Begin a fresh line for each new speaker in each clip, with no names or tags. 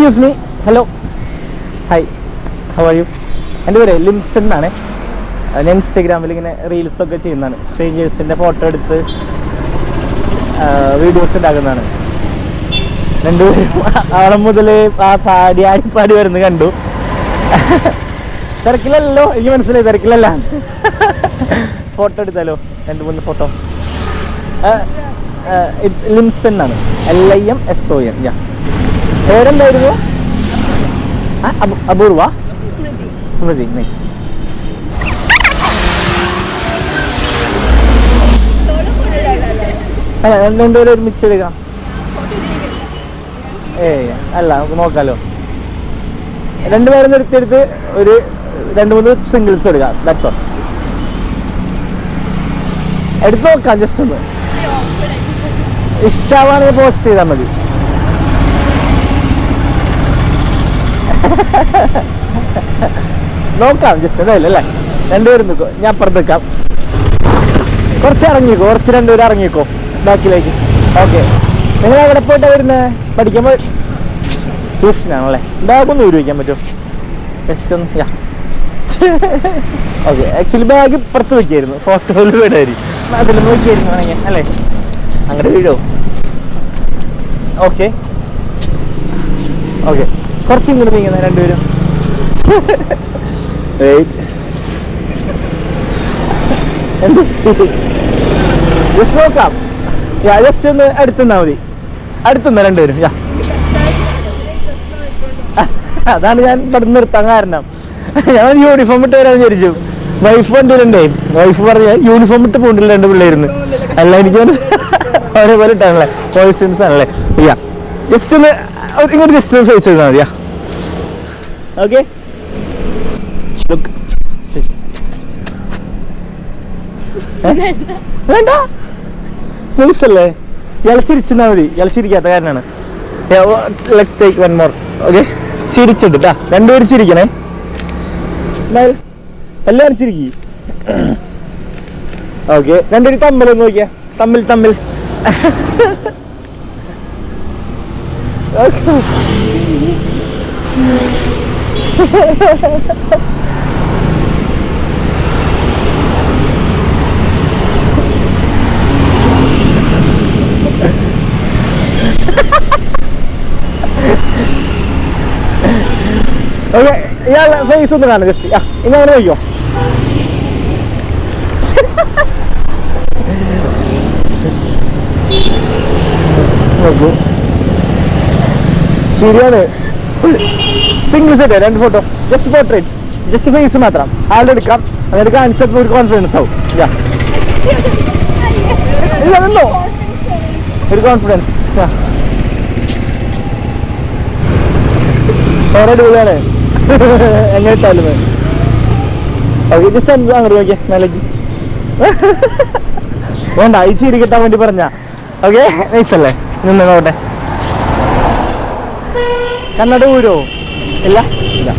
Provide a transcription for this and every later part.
Excuse me hello hi how are you എന്റെ പേര് ലിംസൺ എന്നാണ്. ഞാൻ ഇൻസ്റ്റാഗ്രാമിൽ ഇങ്ങനെ റീൽസൊക്കെ ചെയ്യുന്നതാണ്. സ്ട്രേഞ്ചേഴ്സിന്റെ ഫോട്ടോ എടുത്ത് വീഡിയോസ് ഉണ്ടാക്കുന്നതാണ് രണ്ട് ആളം മുതൽ ആ പാടി ആടിപ്പാടി വരുന്നത് കണ്ടു. തിരക്കിലല്ലോ. എനിക്ക് മനസ്സിലായി തിരക്കിലല്ല. ഫോട്ടോ എടുത്താലോ? രണ്ട് മൂന്ന് ഫോട്ടോ ലിംസൺ ആണ് L I M S O N യാ പേരെന്തായിരുന്നു? അപൂർവ?
സ്മൃതി.
നൈസ് രണ്ടുപേരും ഒരുമിച്ച് എടുക്കാം. ഏയ് അല്ല നമുക്ക് നോക്കാലോ. രണ്ടുപേരും എടുത്തെടുത്ത് ഒരു രണ്ട് മൂന്ന് സിംഗിൾസ് എടുക്കാം ദാറ്റ്സ് ഓൾ എടുത്ത് നോക്കാം ജസ്റ്റ് ഒന്ന്. ഇഷ്ടമാണെങ്കിൽ പോസ്റ്റ് ചെയ്താൽ മതി. നോക്കാം ജസ്റ്റ് അതല്ലേ അല്ലേ? രണ്ടുപേരും നിൽക്കോ ഞാൻ അപ്പുറത്ത് നിൽക്കാം. കുറച്ച് ഇറങ്ങിക്കോ കുറച്ച് രണ്ടുപേരും ഇറങ്ങിക്കോ ബാക്കിലേക്ക്. ഓക്കെ നിങ്ങൾ എവിടെ പോയിട്ടാ വരുന്നത് പഠിക്കുമ്പോൾ ട്യൂഷനാണല്ലേ? ബാഗ് ഒന്ന് ഊരി വയ്ക്കാൻ പറ്റുമോ? ജസ്റ്റ് ഒന്ന് യാ. ഓക്കെ ആക്ച്വലി ബാഗ് പുറത്ത് വെക്കായിരുന്നു. ഫോട്ടോയിൽ വീടായിരിക്കും അതിൽ നോക്കിയായിരുന്നു വേണമെങ്കിൽ അല്ലേ? അങ്ങോട്ട് വീഴോ? ഓക്കെ ഓക്കെ കുറച്ച് ഇങ്ങോട്ട് നീങ്ങുന്ന രണ്ടുപേരും. ജസ്റ്റ് നോക്കാം യാ ജസ്റ്റ് ഒന്ന് അടുത്തുനിന്നാ മതി. അടുത്തുനിന്ന രണ്ടുപേരും. യാ അതാണ് ഞാൻ പെട്ടെന്ന് നിർത്താൻ കാരണം. ഞാൻ യൂണിഫോം ഇട്ട് വരാൻ വിചാരിച്ചു. വൈഫ് വണ്ടിയിലുണ്ടേ. വൈഫ് പറഞ്ഞ യൂണിഫോം ഇട്ട് പോണ്ടില്ല രണ്ട് പിള്ളേരുന്ന്. അല്ല എനിക്ക് ഒരേപോലെ ഇട്ടാണല്ലേ സ്റ്റുഡൻസ് ആണല്ലേ? യാ ജസ്റ്റ് ഒന്ന് ഇങ്ങോട്ട് ജസ്റ്റ് ഒന്ന് ഫേസ് ചെയ്താൽ മതിയാ ഓക്കെ? വേണ്ട. നൈസ് അല്ലേ ഇയാൾ ചിരിച്ചാൽ മതി. ഇയാൾ ചിരിക്കാത്ത കാരനാണ് let's take one more okay? ചിരിച്ചിട്ടാ രണ്ടുപേരും ചിരിക്കണേ. സ്മൈൽ എല്ലാവരും ചിരിക്കി. ഓക്കെ. രണ്ടുപേരും തമ്മിലൊന്ന് നോക്കിയാ. തമ്മിൽ തമ്മിൽ. Okay. ഓക്കെ ഇയാൾ ഫേസ് ഒന്ന് കാണാം ജസ്റ്റ് ആ ഇനി അങ്ങനെ നോക്കൂ ശരിയാണ് സിംഗിൾ സെറ്റ് രണ്ട് photo just portraits just face മാത്രം. ആളുടെ എടുക്കാം. അതെടുക്കാൻ കാണിച്ചപ്പോൾ ഒരു കോൺഫിഡൻസ് ആവും. ഇല്ല നിന്നോ? ഒരു കോൺഫിഡൻസ് വേറെ അടിപൊളിയാണ് എങ്ങനെ ഇട്ടാലും. ഓക്കെ ജസ്റ്റ് അങ്ങോട്ട് നോക്കിയേ മേലേക്ക്. വേണ്ട ഈ ചീരി കിട്ടാൻ വേണ്ടി പറഞ്ഞ. ഓക്കെ നൈസ് അല്ലേ? നോട്ടെ കണ്ണട ഊരോ? ഇല്ല. ഇല്ല.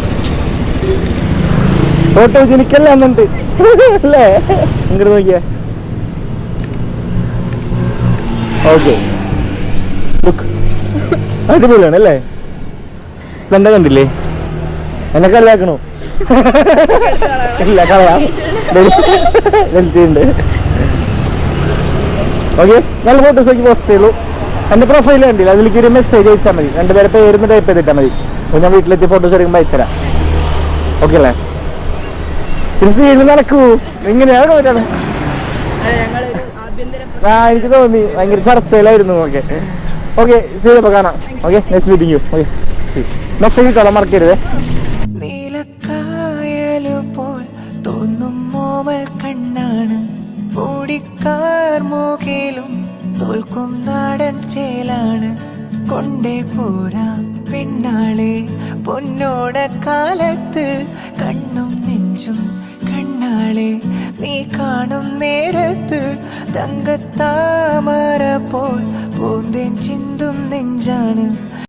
ഫോട്ടോ ജനിക്കല്ല എന്നുണ്ട് അല്ലേ? ഇങ്ങോട്ട് നോക്കിയേ. ഓക്കെ. അടിപൊളിയാണ് അല്ലേ? എന്താ കണ്ടില്ലേ? എന്നെ കളിയാക്കണോ? ഇല്ല കളയാം. വെൽറ്റി ഉണ്ട് ഓക്കെ നല്ല ഫോട്ടോസ് നോക്കി പോസ്റ്റ് ചെയ്തു എന്റെ പ്രൊഫൈൽ കണ്ടില്ല? അതിലേക്ക് ഒരു മെസ്സേജ് അയച്ചാൽ മതി. രണ്ട് പേരെ ടൈപ്പ് ചെയ്തിട്ടാൽ മതി. അപ്പോൾ ഞാൻ വീട്ടിലെത്തി ഫോട്ടോസ് എടുക്കുമ്പോൾ അയച്ചുതരാം. ഓക്കെ അല്ലേ? സ്പീഡിൽ നടക്കൂ.
എങ്ങനെയാണ്
ആ എനിക്ക് തോന്നി. ഭയങ്കര ചർച്ചയിലായിരുന്നു ഓക്കെ ഓക്കെ ശരി അപ്പോൾ കാണാം. Okay next meeting you okay message ഇട്ടോളാം മറക്കരുത്.
തോന്നും തോൽക്കും നാടൻ ചേലാണ് കൊണ്ടേ പോരാ പെണ്ണാളെ പൊന്നോട കാലത്ത് കണ്ണും നെഞ്ചും കണ്ണാളെ. നീ കാണും നേരത്ത് തങ്കത്താമര പോൽ. പൂന്തേൻ ചിന്തും നെഞ്ചാണ്